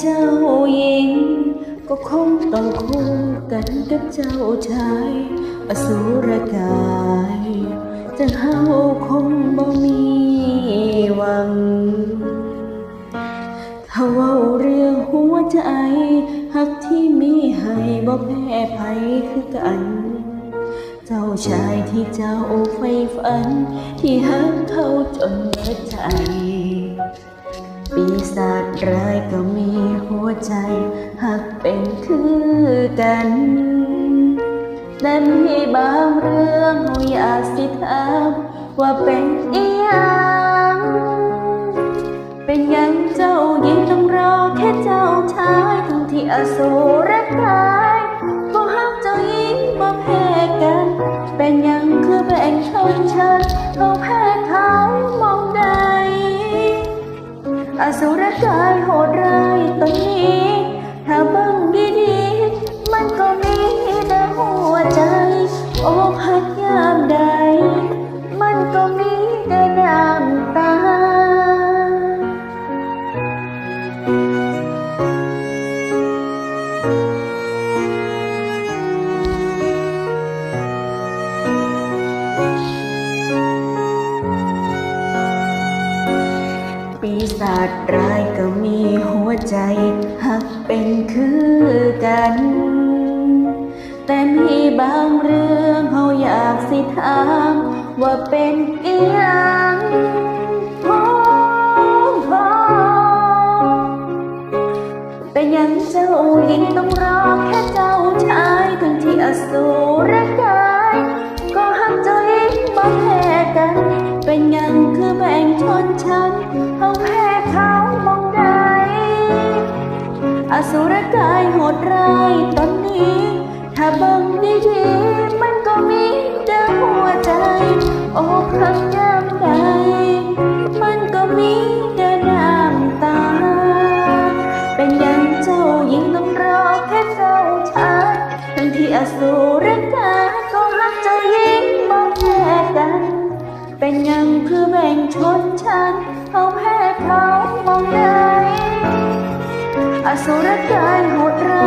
เจ้าหญิง ก็คงต้องคู่กันกับเจ้าชายอสูรกายจะเฮาคงบ่มีหวัง ถ้าว่าเรื่องหัวใจหักที่มีให้บ่แพ้ภัยคือกัน เจ้าชายที่เจ้าไฟฝัน ที่หักเขาจนเบิดใจ ปีศาจร้ายก็มีหัวใจหักเป็นคือกัน แต่มีบางเรื่องอยากสิถามว่าเป็นอีหยังเป็นยังเจ้าหญิงต้องรอแค่เจ้าชายทั้งที่อสูรกายก็หักเจ้าหญิงบ่แพ้กัน เป็นยังคือแบ่งชนชั้นเขาแพ้ สุรกายโหดร้าย ปีศาจร้ายก็มีหัวใจหักเป็นคือกัน แต่มีบางเรื่องเขาอยากสิถามว่าเป็นอีหยังโอ้โอ้เป็นยังเจ้าหญิงต้องรอแค่เจ้าชายทั้งที่อสูรกาย สุรกายโหดร้ายตอนนี้ ถ้าบังดีๆมันก็มีแต่หัวใจอกหักยามใดมันก็มีแต่น้ำตา เป็นอยังเจ้าหญิงต้องรอแค่เจ้าชายทั้งที่อสูรกายก็หักเจ้าหญิงมองแพ้กัน เป็นยังคือแบ่งชนชั้นเขาแพ้เขามอ อสุรก